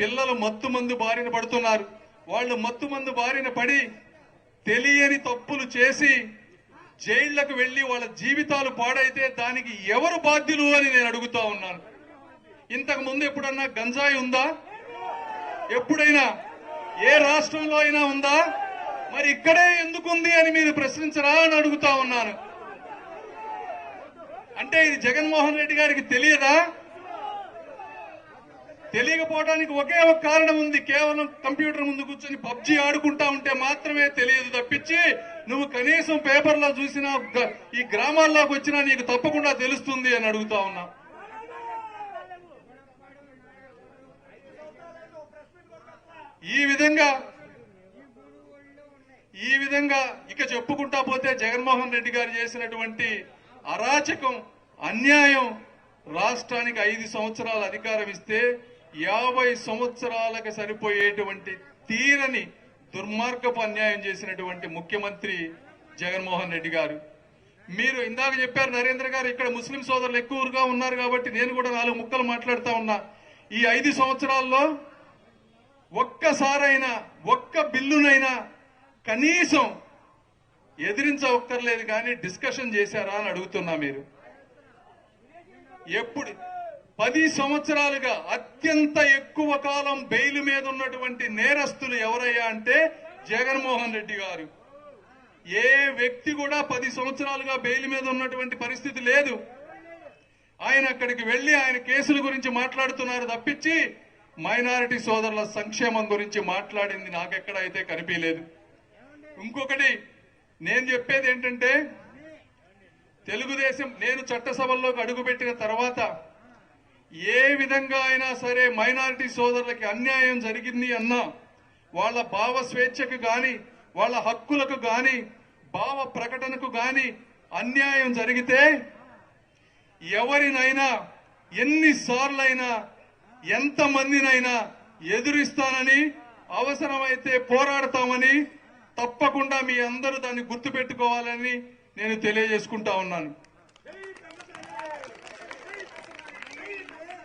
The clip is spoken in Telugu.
పిల్లలు మత్తు మందు బారిన పడుతున్నారు. వాళ్ళు మత్తు మందు బారిన పడి తెలియని తప్పులు చేసి జైళ్ళకు వెళ్ళి వాళ్ళ జీవితాలు పాడైతే దానికి ఎవరు బాధ్యులు అని నేను అడుగుతా ఉన్నాను. ఇంతకు ముందు ఎప్పుడన్నా గంజాయి ఉందా? ఎప్పుడైనా? ఏ రాష్ట్రంలో అయినా ఉందా? మరి ఇక్కడే ఎందుకుంది అని మీరు ప్రశ్నించరా అని అడుగుతా ఉన్నాను. అంటే ఇది జగన్మోహన్ రెడ్డి గారికి తెలియదా? తెలియకపోవడానికి ఒకే ఒక కారణం ఉంది. కేవలం కంప్యూటర్ ముందు కూర్చొని పబ్జి ఆడుకుంటా ఉంటే మాత్రమే తెలియదు తప్పించి నువ్వు కనీసం పేపర్లో చూసినా ఈ గ్రామాల్లోకి వచ్చినా నీకు తప్పకుండా తెలుస్తుంది అని అడుగుతా ఉన్నా. ఈ విధంగా ఈ విధంగా ఇక చెప్పుకుంటా పోతే జగన్మోహన్ రెడ్డి గారు చేసినటువంటి అరాచకం అన్యాయం రాష్ట్రానికి ఐదు సంవత్సరాల అధికారం ఇస్తే యాభై సంవత్సరాలకు సరిపోయేటువంటి తీరని దుర్మార్గపు అన్యాయం చేసినటువంటి ముఖ్యమంత్రి జగన్మోహన్ రెడ్డి గారు. మీరు ఇందాక చెప్పారు నరేంద్ర గారు ఇక్కడ ముస్లిం సోదరులు ఎక్కువగా ఉన్నారు కాబట్టి నేను కూడా నాలుగు ముక్కలు మాట్లాడుతా ఉన్నా. ఈ ఐదు సంవత్సరాల్లో ఒక్కసారైనా ఒక్క బిల్లునైనా కనీసం ఎదిరించవక్కర్లేదు కానీ డిస్కషన్ చేశారా అని అడుగుతున్నా మీరు. ఎప్పుడు పది సంవత్సరాలుగా అత్యంత ఎక్కువ కాలం బెయిల్ మీద ఉన్నటువంటి నేరస్తులు ఎవరయ్యా అంటే జగన్మోహన్ రెడ్డి గారు. ఏ వ్యక్తి కూడా పది సంవత్సరాలుగా బెయిల్ మీద ఉన్నటువంటి పరిస్థితి లేదు. ఆయన అక్కడికి వెళ్ళి ఆయన కేసుల గురించి మాట్లాడుతున్నారు తప్పించి మైనారిటీ సోదరుల సంక్షేమం గురించి మాట్లాడింది నాకెక్కడైతే అయితే కనిపించలేదు. ఇంకొకటి నేను చెప్పేది ఏంటంటే తెలుగుదేశం నేను చట్టసభల్లోకి అడుగుపెట్టిన తర్వాత ఏ విధంగా అయినా సరే మైనారిటీ సోదరులకి అన్యాయం జరిగింది అన్నా వాళ్ళ భావ స్వేచ్ఛకు గాని వాళ్ళ హక్కులకు గాని భావ ప్రకటనకు గాని అన్యాయం జరిగితే ఎవరినైనా ఎన్నిసార్లైనా ఎంతమందినైనా ఎదురిస్తానని అవసరమైతే పోరాడతామని తప్పకుండా మీ అందరూ దాన్ని గుర్తుపెట్టుకోవాలని నేను తెలియజేసుకుంటా ఉన్నాను.